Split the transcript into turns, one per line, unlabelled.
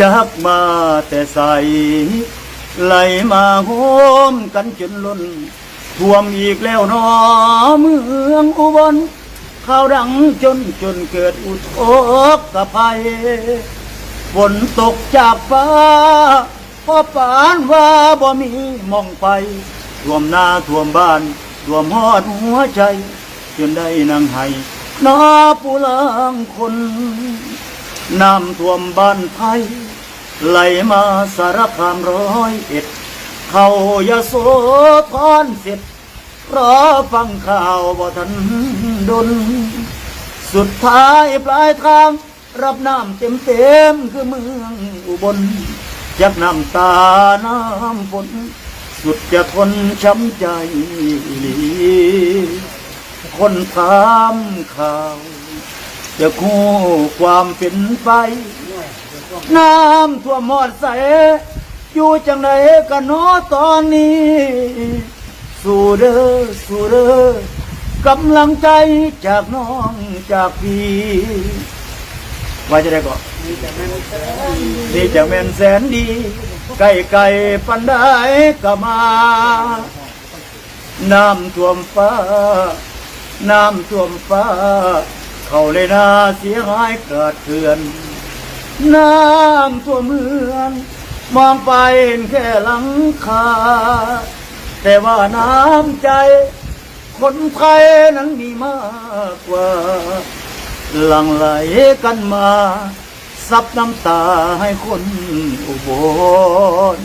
จักมาแต่ใส ไหลมาโหมกันจนล้นท่วมอีกแล้วนอเมืองอุบลข่าวดังจนจนเกิดอุทกกภัยฝนตกจากฟ้าพอปานว่าบ่มีมองไปท่วมหน้าท่วมบ้านท่วมหอดหัวใจ จนได้นั่งให้นอผู้ลางคน น้ำท่วมบ้านไทยไหลมาสารคามร้อยเอ็ด เขายาโสธรเสร็จรอฟังข่าวบ่ทันดุนสุดท้ายปลายทาง รับน้ำเต็มเต็มคือเมืองอุบลจากน้ำตาน้ำฝนสุดจะทนช้ำใจหลีคนถามข่าว จะคู่ความเป็นไป น้ำท่วมหอดใส อยู่จังไดกันเนอตอนนี้ สู้เด้อสู้เด้อกำลังใจจากน้องจากพี่ว่าจะได้ก่อนนี่จะแม่นแสนดี ไก่ไก่ปันได้ก็มา น้ำท่วมฟ้า น้ำท่วมฟ้า เขาเลยนาเสียหายเกิดเทือน น้ำท่วเมือง มองไปเห็นแค่หลังคา แต่ว่าน้ำใจ คนไทยนั้นมีมากกว่า หลั่งไหลกันมา ซับน้ำตาให้คนอุบล